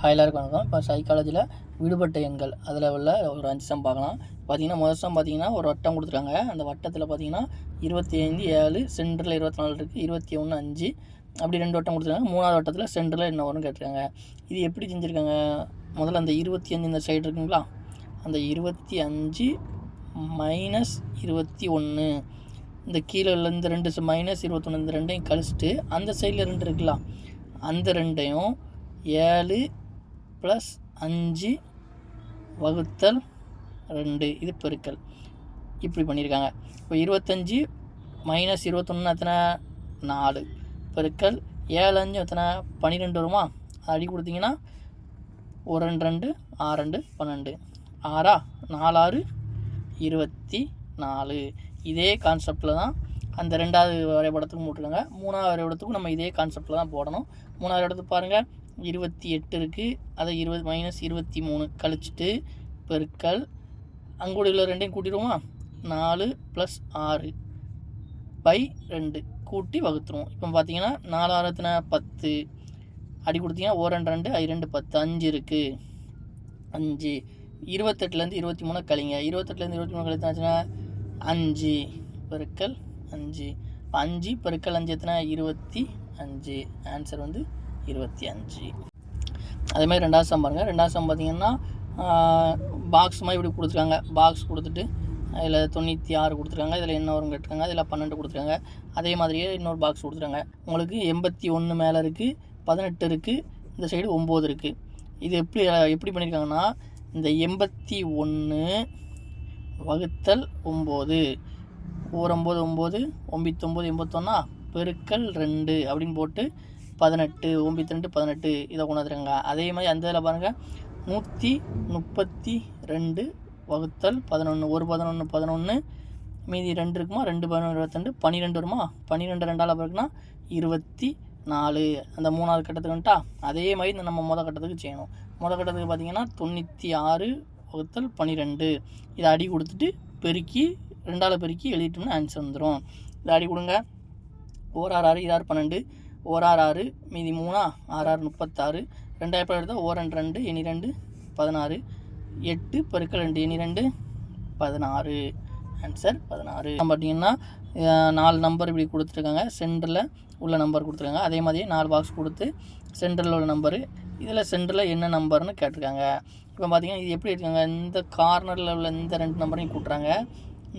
Hi எல்லாருக்கும் வணக்கம் இப்போ சைக்காலஜியில் விடுபட்ட எண்கள் அதில் உள்ள ஒரு அஞ்சு சம் பார்க்கலாம். பார்த்தீங்கன்னா முதல் சம் பார்த்தீங்கன்னா ஒரு வட்டம் கொடுத்துருக்காங்க. அந்த வட்டத்தில் பார்த்தீங்கன்னா இருபத்தி ஐந்து ஏழு சென்டரில் இருபத்தி நாலு இருக்குது இருபத்தி ஒன்று அஞ்சு அப்படி ரெண்டு வட்டம் கொடுத்துருக்காங்க. மூணாவது வட்டத்தில் சென்டரில் என்ன வரும்னு கேட்டிருக்காங்க. இது எப்படி செஞ்சுருக்காங்க? முதல்ல அந்த இருபத்தி அஞ்சு இந்த சைடு இருக்குங்களா? அந்த இருபத்தி அஞ்சு மைனஸ் இருபத்தி ஒன்று இந்த கீழே உள்ள இந்த ரெண்டு மைனஸ் இருபத்தொன்று இந்த ரெண்டையும் கழிச்சிட்டு அந்த சைடில் ரெண்டு இருக்குல்ல? அந்த ரெண்டையும் ஏழு ப்ளஸ் அஞ்சு வகுத்தல் ரெண்டு. இது பெருக்கல். இப்படி பண்ணியிருக்காங்க. இப்போ இருபத்தஞ்சி மைனஸ் இருபத்தொன்று எத்தனை? நாலு. பெருக்கல். ஏழு அஞ்சு எத்தனை? பன்னிரெண்டு வருமா? அடி கொடுத்தீங்கன்னா ஒரு ரெண்டு ரெண்டு ஆறு ரெண்டு பன்னெண்டு. ஆறா? நாலாறு இருபத்தி நாலு இதே கான்செப்டில் தான் அந்த ரெண்டாவது வரைபடத்துக்கும் போட்டுருக்காங்க. மூணாவது வரைபடத்துக்கும் நம்ம இதே கான்செப்டில் தான் போடணும். மூணாவது இடத்துக்கு பாருங்கள் இருபத்தி எட்டு இருக்குது அதை இருபது மைனஸ் இருபத்தி மூணு கழிச்சிட்டு பெருக்கல். அங்கூட உள்ள ரெண்டையும் கூட்டிடுவோமா? நாலு ப்ளஸ் ஆறு பை ரெண்டு கூட்டி வகுத்துருவோம். இப்போ பார்த்தீங்கன்னா நாலாயிரத்தின பத்து. அடி கொடுத்தீங்கன்னா ஓ ரெண்டு ரெண்டு ஐ ரெண்டு பத்து. அஞ்சு இருக்குது அஞ்சு. இருபத்தெட்டுலேருந்து இருபத்தி மூணு கழிங்க. இருபத்தெட்டுலேருந்து இருபத்தி மூணு கழித்தாச்சுன்னா அஞ்சு. பெருக்கல் அஞ்சு. அஞ்சு பெருக்கல் அஞ்சு எத்தனை? இருபத்தி அஞ்சு. ஆன்சர் வந்து இருபத்தி அஞ்சு. அதே மாதிரி ரெண்டாவது சம் பாருங்கள் ரெண்டாவது சம் பார்த்தீங்கன்னா பாக்ஸ் மாதிரி இப்படி கொடுத்துருக்காங்க. பாக்ஸ் கொடுத்துட்டு இதில் தொண்ணூற்றி ஆறு கொடுத்துருக்காங்க. இதில் என்ன வரும் கேட்டிருக்காங்க இதில் பன்னெண்டு கொடுத்துருக்காங்க. அதே மாதிரியே இன்னொரு பாக்ஸ் கொடுத்துருக்காங்க. உங்களுக்கு எண்பத்தி ஒன்று மேலே இருக்குது பதினெட்டு இருக்குது இந்த சைடு ஒம்பது இருக்குது இது எப்படி எப்படி பண்ணியிருக்காங்கன்னா இந்த எண்பத்தி ஒன்று வகுத்தல் ஒம்பது ஓரொம்பது ஒம்பது ஒம்பத்தொம்பது எண்பத்தொன்னா பெருக்கல் ரெண்டு அப்படின்னு போட்டு பதினெட்டு ஒம்பத்தி ரெண்டு பதினெட்டு இதை கொண்டாந்துருங்க அதே மாதிரி அந்த இதில் பாருங்கள் நூற்றி முப்பத்தி ரெண்டு வகுத்தல் பதினொன்று ஒரு பதினொன்று பதினொன்று மீதி ரெண்டு இருக்குமா? ரெண்டு பதினொன்று இருபத்தெண்டு. பன்னிரெண்டு வருமா? பன்னிரெண்டு ரெண்டால் பிறகுனா இருபத்தி நாலு. அந்த மூணாவது கட்டத்துக்கு வந்துட்டா அதே மாதிரி இந்த நம்ம மொதல் கட்டத்துக்கு செய்யணும். மொதல் கட்டத்துக்கு பார்த்தீங்கன்னா தொண்ணூற்றி ஆறு வகுத்தல் பன்னிரெண்டு இதை அடி கொடுத்துட்டு பெருக்கி ரெண்டால் பெருக்கி எழுதிட்டோம்னா ஆன்சர் வந்துடும் இதை அடி கொடுங்க. ஓர் ஆறு ஆறு இதாறு பன்னெண்டு. ஓர் ஆறு ஆறு மீதி மூணா ஆறு ஆறு முப்பத்தாறு ரெண்டாயிரம் எடுத்தால் ஓர் ரெண்டு ரெண்டு இனி ரெண்டு பதினாறு எட்டு பெருக்கல் ரெண்டு இனி ரெண்டு பதினாறு. ஆன்சர் பதினாறு. பார்த்தீங்கன்னா நாலு நம்பர் இப்படி கொடுத்துருக்காங்க. சென்டரில் உள்ள நம்பர் கொடுத்துருக்காங்க. அதே மாதிரியே நாலு பாக்ஸ் கொடுத்து சென்டரில் உள்ள நம்பரு இதில் சென்டரில் என்ன நம்பர்னு கேட்டிருக்காங்க. இப்போ பார்த்தீங்கன்னா இது எப்படி இருக்காங்க இந்த கார்னரில் உள்ள இந்த ரெண்டு நம்பரையும் கூட்டுறாங்க.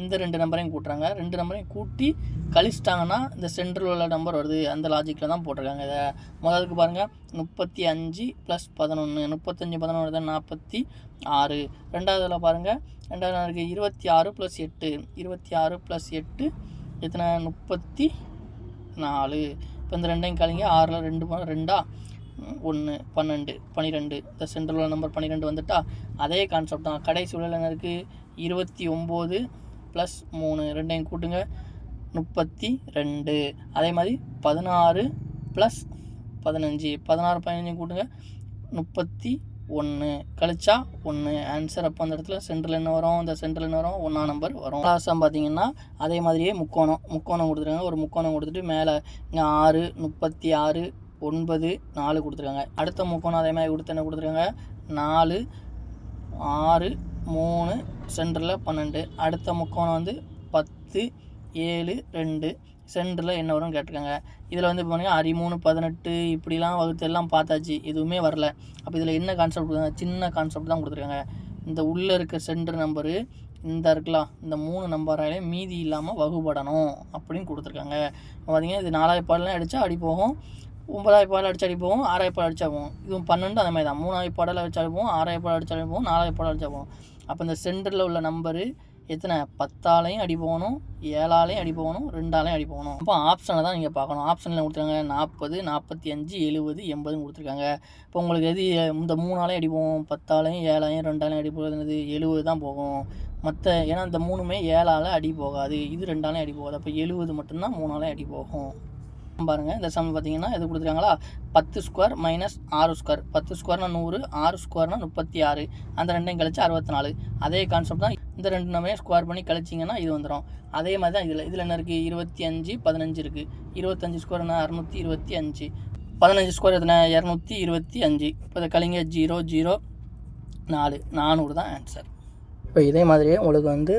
இந்த ரெண்டு நம்பரையும் கூட்டுறாங்க. ரெண்டு நம்பரையும் கூட்டி கழிச்சிட்டாங்கன்னா இந்த சென்ட்ரல் உள்ள நம்பர் வருது. அந்த லாஜிக்கில் தான் போட்டிருக்காங்க இதை. முதலுக்கு பாருங்கள் முப்பத்தி அஞ்சு ப்ளஸ் பதினொன்று முப்பத்தஞ்சு பதினொன்று தான் நாற்பத்தி ஆறு. ரெண்டாவதில் பாருங்கள் ரெண்டாவது இருக்குது இருபத்தி ஆறு ப்ளஸ் எட்டு. இருபத்தி ஆறு ப்ளஸ் எட்டு எத்தனை? முப்பத்தி நாலு. இப்போ இந்த ரெண்டையும் கழிங்க. ஆறில் ரெண்டு ரெண்டா? ஒன்று பன்னெண்டு பன்னிரெண்டு இந்த சென்ட்ரல் நம்பர் பன்னிரெண்டு வந்துட்டா அதே கான்செப்ட் தான். கடைசி உள்ள இருக்குது இருபத்தி ஒம்பது ப்ளஸ் மூணு ரெண்டையும் கூட்டுங்க. முப்பத்தி ரெண்டு. அதே மாதிரி பதினாறு ப்ளஸ் பதினஞ்சு பதினாறு பதினஞ்சு கூட்டுங்க. முப்பத்தி ஒன்று கழிச்சா ஒன்று ஆன்சர் அப்போ அந்த இடத்துல சென்ட்ரல் என்ன வரும்? இந்த சென்ட்ரல் என்ன வரும்? ஒன்றா நம்பர் வரும். லாஸ்ட்டாக பார்த்தீங்கன்னா அதே மாதிரியே முக்கோணம். முக்கோணம் கொடுத்துருக்காங்க. ஒரு முக்கோணம் கொடுத்துட்டு மேலே இங்கே ஆறு முப்பத்தி ஆறு ஒன்பது நாலு கொடுத்துருக்காங்க. அடுத்த முக்கோணம் அதே மாதிரி கொடுத்து என்ன கொடுத்துருக்காங்க? நாலு ஆறு மூணு சென்டரில் பன்னெண்டு. அடுத்த முக்கோணம் வந்து பத்து ஏழு ரெண்டு. சென்டரில் என்ன வரும்னு கேட்டிருக்காங்க. இதில் வந்து பார்த்தீங்கன்னா அரிமூணு பதினெட்டு இப்படிலாம் வகுத்து எல்லாம் பார்த்தாச்சு. எதுவுமே வரல. அப்போ இதில் என்ன கான்செப்ட் கொடுத்தாங்க? சின்ன கான்செப்ட் தான் கொடுத்துருக்காங்க. இந்த உள்ளே இருக்க சென்டர் நம்பரு இந்த இருக்கலாம் இந்த மூணு நம்பராலே மீதி இல்லாமல் வகுபடணும் அப்படின்னு கொடுத்துருக்காங்க. பார்த்தீங்கன்னா இது நாலாயிரம் பாடலாம் அடித்தா அடி போகும் ஒன்பதாயிரம் பாடல் அடிச்சு அடி போகும் ஆறாயிரம் பாடல் அடிச்சா போகும். இதுவும் பன்னெண்டு அந்த மாதிரி தான் மூணாயிரம் பாடல் அடிச்சா போகும் ஆறாயிரம் பாடல் அடிச்சா போகும் நாலாயிரம் பாடல் அடிச்சா போகும். அப்போ இந்த சென்டரில் உள்ள நம்பரு எத்தனை? பத்தாலையும் அடி போகணும் ஏழாலையும் அடி போகணும் ரெண்டாலையும் அடி போகணும். அப்போ ஆப்ஷனில் தான் நீங்கள் பார்க்கணும். ஆப்ஷனில் கொடுத்துருக்காங்க நாற்பது நாற்பத்தி அஞ்சு எழுபது எண்பதுன்னு கொடுத்துருக்காங்க. இப்போ உங்களுக்கு எது இந்த மூணாலையும் அடி போகும்? பத்தாலையும் ஏழாலையும் ரெண்டாலையும் அடி போகிறது எழுபது தான் போகும். மற்ற ஏன்னா இந்த மூணுமே ஏழால் அடி போகாது. இது ரெண்டாலையும் அடி போகாது. அப்போ எழுபது மட்டும்தான் மூணாலையும் அடி போகும். பாருங்கள் இந்த சம் பார்த்தீங்கன்னா எது கொடுத்துருக்காங்களா? பத்து ஸ்கொயர் மைனஸ் ஆறு ஸ்கொயர் பத்து ஸ்கொயர்னா நூறு ஆறு ஸ்கொயர்னா முப்பத்தி ஆறு. அந்த ரெண்டையும் கழிச்சு அறுபத்தி நாலு. அதே கான்செப்ட் தான் இந்த ரெண்டு நம்ம ஸ்கொயர் பண்ணி கழிச்சிங்கன்னா இது வந்துடும் அதே மாதிரி தான் இதில். இதில் என்ன இருக்குது இருபத்தி அஞ்சு பதினஞ்சு இருக்குது இருபத்தஞ்சு ஸ்கொயர்னா அறுநூற்றி இருபத்தி அஞ்சு. பதினஞ்சு ஸ்கொயர் எத்தனை? இரநூத்தி இருபத்தி அஞ்சு. இப்போ இந்த கலைஞர் ஜீரோ ஜீரோ நாலு. நானூறு தான் ஆன்சர் இப்போ இதே மாதிரியே உங்களுக்கு வந்து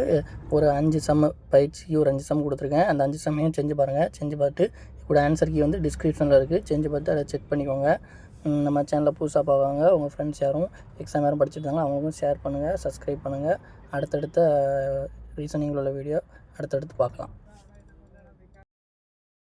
ஒரு அஞ்சு சம்மு பயிற்சிக்கு ஒரு அஞ்சு சம் கொடுத்துருக்கேன். அந்த அஞ்சு சம்மையும் செஞ்சு பாருங்கள் செஞ்சு பார்த்து கூட ஆன்சர் கீ வந்து டிஸ்கிரிப்ஷனில் இருக்குது செஞ்சு பார்த்து அதை செக் பண்ணிக்கோங்க. நம்ம சேனலில் புதுசாக பார்க்குறாங்க உங்கள் ஃப்ரெண்ட்ஸ் யாரும் எக்ஸாம் யாரும் படிச்சிருந்தாங்க அவங்களுக்கும் ஷேர் பண்ணுங்கள் சப்ஸ்கிரைப் பண்ணுங்கள் அடுத்தடுத்த ரீசனிங்கில் உள்ள வீடியோ அடுத்தடுத்து பார்க்கலாம்.